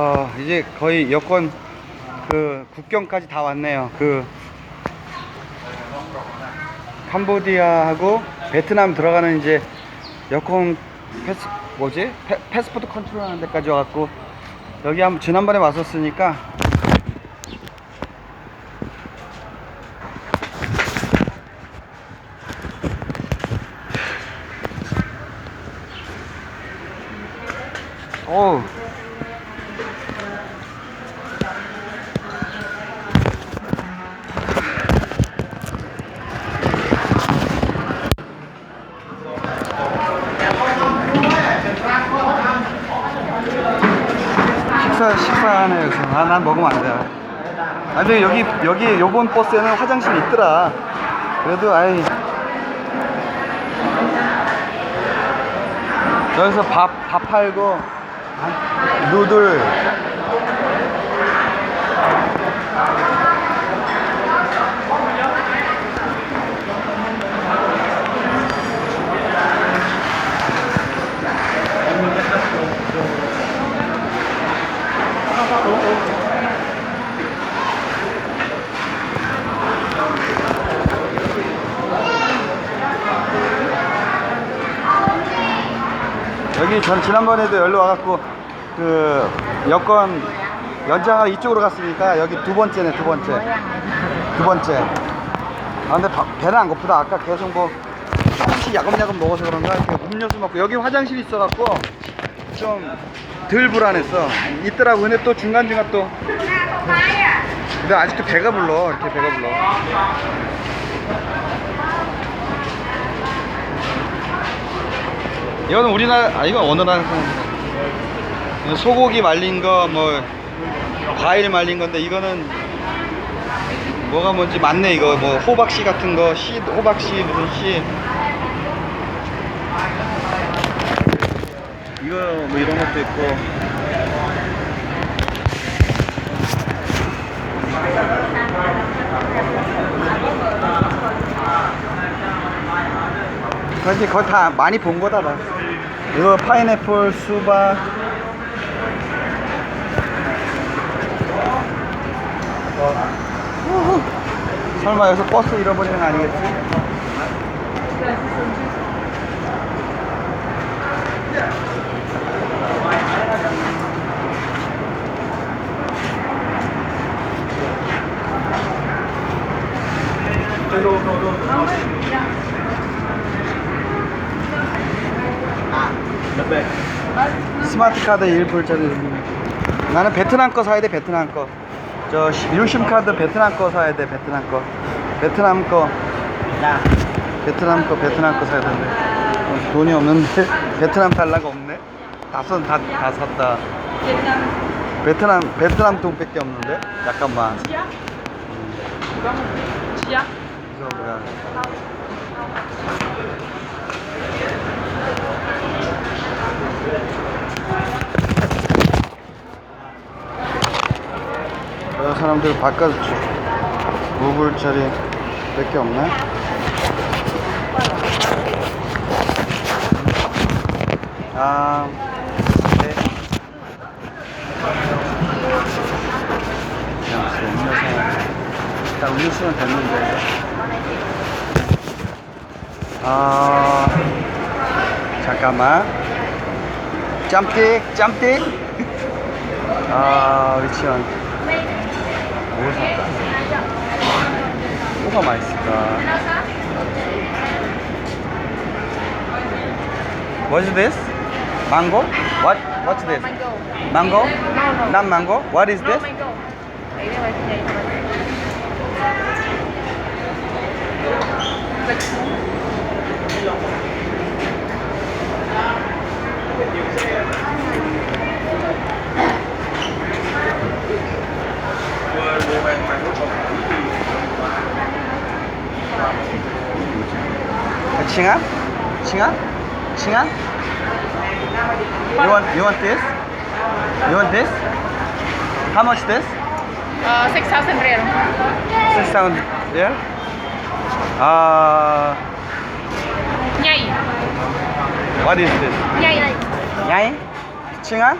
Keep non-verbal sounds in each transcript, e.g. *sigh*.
어, 이제 거의 여권 그 국경까지 다 왔네요. 그 캄보디아하고 베트남 들어가는 이제 여권 패스 뭐지? 패, 패스포트 컨트롤하는 데까지 와갖고 여기 한번 지난번에 왔었으니까 어우 식사 식사하네 여기서 아, 난 먹으면 안 돼. 아 근데 여기 여기 요번 버스에는 화장실 있더라. 그래도 아이 여기서 밥 밥 팔고 아, 누들 여기 전 지난번에도 열로 와갖고 그 여권 연장하러 이쪽으로 갔으니까 여기 두 번째네 두 번째. 두 번째. 아 근데 바- 배는 안 고프다. 아까 계속 뭐 조금씩 야금야금 먹어서 그런가? 이렇게 음료수 먹고 여기 화장실 있어갖고 좀 덜 불안했어. 있더라고. 근데 또 중간중간 또. 근데 아직도 배가 불러. 이렇게 배가 불러 이거는 우리나라 아 이건 어느 나라 사람. 소고기 말린 거 뭐 과일 말린 건데 이거는 뭐가 뭔지 맞네 이거. 뭐 호박씨 같은 거 씨 호박씨 무슨 씨. 이거 뭐 이런 것도 있고. 그렇지 거의 다 많이 본 거다 나 이거 파인애플 수박. 설마 여기서 버스 잃어버리는 거 아니겠지? 스마트 카드 1불짜리. 나는 베트남 거 사야 돼 베트남 거 저 유심 카드 베트남 거 사야 돼 베트남 거. 베트남 거. 베트남 거 베트남 거 사야 되는데 어, 돈이 없는데 *laughs* 베트남 달러가 없네. 다섯 다, 다 샀다. 베트남 베트남 돈밖에 없는데? 잠깐만. 지야? 이거 뭐야 사람들 바깥 5불짜리 밖에 없네. 아 네. 딱 음료수는 됐는데. 아 잠깐만. 짬띠 짬띠. 아 위치원 뭐 살까 뭐가 맛있을까 What is this? Mango? What? What's this? Mango. Mango? No, no. Not mango? What is this? mango. Đấy 칭한? 칭한? 칭한? You want you want this? You want this? How much this? Uh, 6,000 real. Six thousand yeah? Uh, Nhây. what is this? Này. Nhai? 칭한?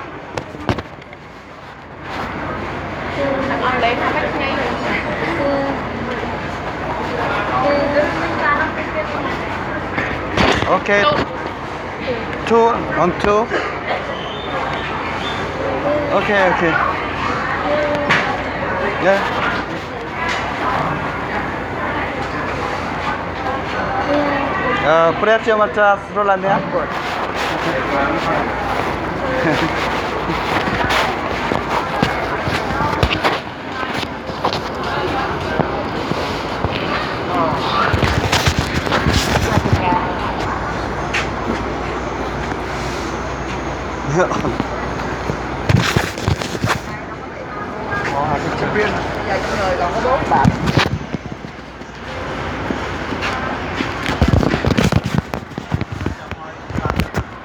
con Okay. Two on two. Okay, okay. Yeah. Uh, Priyachi Marcha, roll on there.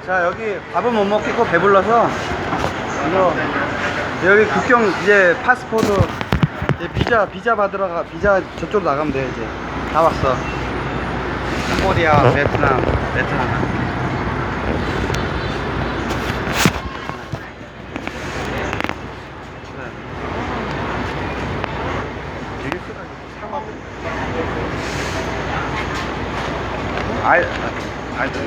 자 여기 밥은 못 먹겠고 배불러서 이거 여기 국경 이제 파스포드 이제 비자 비자 받으러 가 비자 저쪽으로 나가면 돼 이제. 다 왔어. 캄보디아 베트남 베트남 되게 크다 이거. 상업 아이 아이들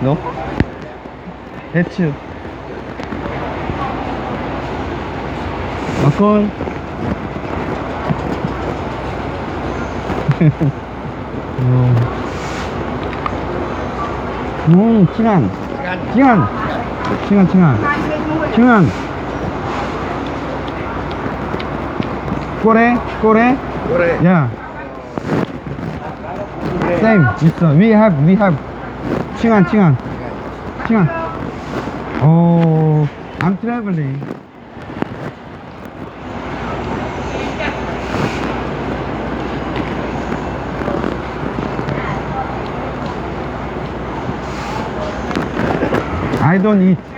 No? It's you. Makon. 음, 칭한. 칭한. 칭한, 칭한. 칭한. 꼬레, 꼬레. Kore Yeah. Same. 있어. We have, we have. 칭한, 칭한. 칭한. Oh, I'm traveling. I don't eat.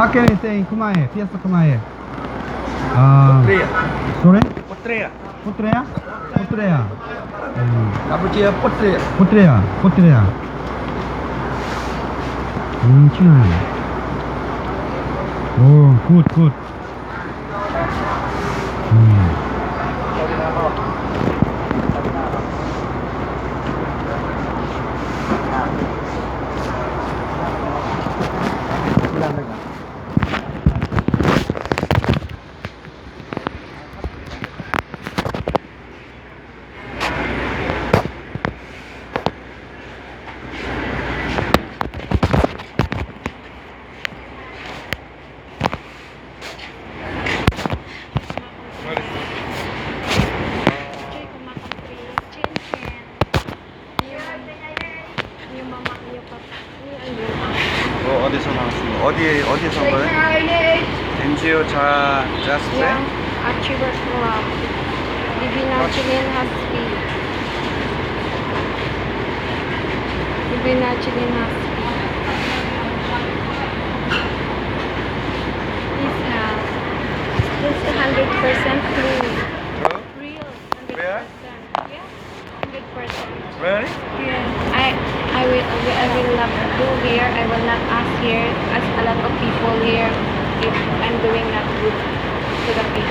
포트레야. 음. Campuchia Putria 포트레야, 포트레야. 음, 친하네. 오, 굿, 굿. Chilean Hospital Divina Chilean Hospital This house This is 100% clean Real 100% Where? Yeah 100% Really? Yeah, I I will I will not do here. I will not ask here as a lot of people here if I'm doing not good to the people.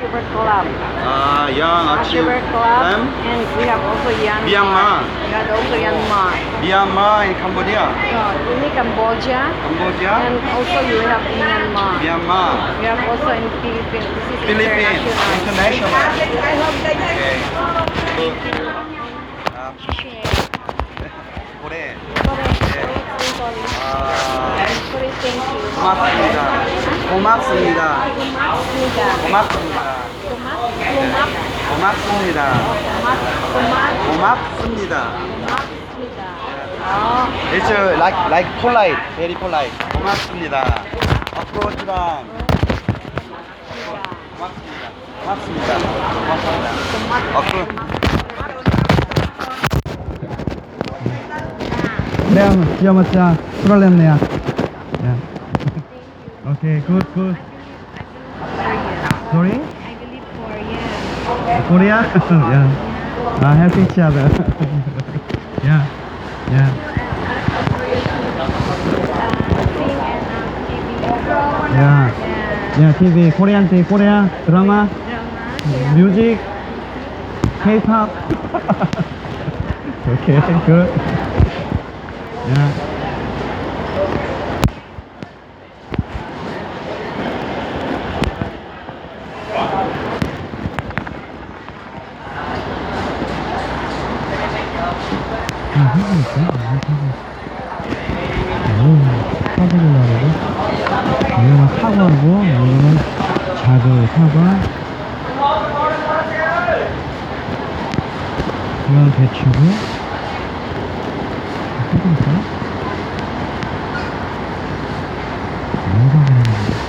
Cambodia Young Achiever Club. 아, 양 아침 Achiever Club. 람 And we have also Myanmar. Myanmar. We have also Myanmar. 미얀마 in Cambodia, So, in Cambodia. Cambodia, And also you have in Myanmar. Myanmar, We have also in Philippines. This is Philippines, international. international. Okay. 아, Share. 올해 Correct. 네. Sorry. 아, Sorry, thank you. 고맙습니다. 고맙습니다. 고맙습니다. 고맙습니다. 고맙, 고맙습니다. 고맙, 고맙, 고맙습니다. 고맙습니다. 어, It's uh, like like polite, very polite. 고맙습니다. 어프로치랑 고맙습니다. 고맙습니다. 고맙습니다. 어프로. 네, 기어맞 오케이, 굿, 굿. Sorry? I believe Korean. Korea? yeah. Uh, help each other. yeah. Yeah. Uh. Yeah. Yeah. TV, Korean TV, Korea, Drama. music, K-pop. okay, good. Yeah. 아, 하고 있어? 아, 하고 있어. 오, 사진을 나르고. 이거는 사과고, 이거는 작은 사과. 이건 배추고 있어? 뭐가 그러는 거야?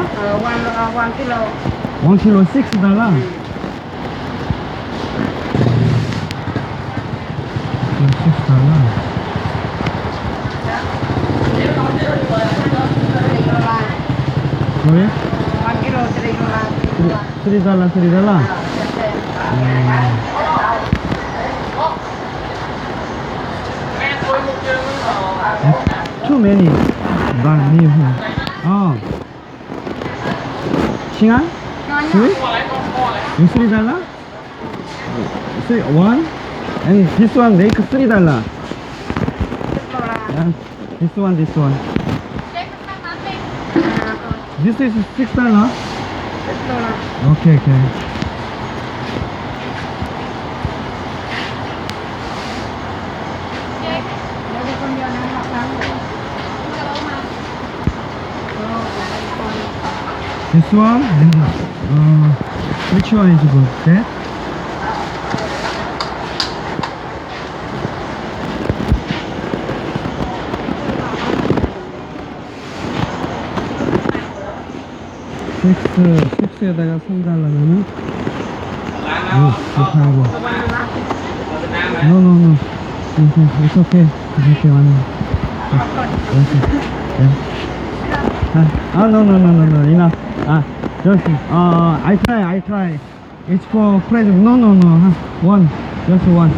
Uh, one, uh, one kilo. One kilo six dollar. Six dollar. Sorry? One kilo, three Three, three dollar, three dollar. Mm. too many Banh Mi home. Oh. Xingan? Three? You three dollar? Three, one? And this one make three dollar. This one, this one. This is six dollar? Okay, okay. This one and uh, which one is good? That? 식스, 식스에다가 3달러면은 오, 좋다고 No, no, no It's, okay It's okay, one Okay, yeah Ah, no, no, no, no, no, enough. Ah, just, uh, I try, I try. It's for present. No, no, no, huh? one, just one.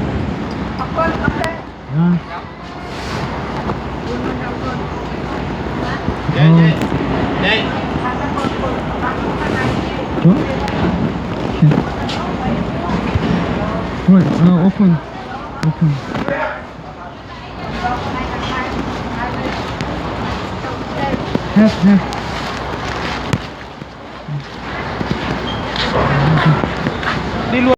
Yeah. Yeah, yeah, What? Okay. Right, uh, open, open. Have, have.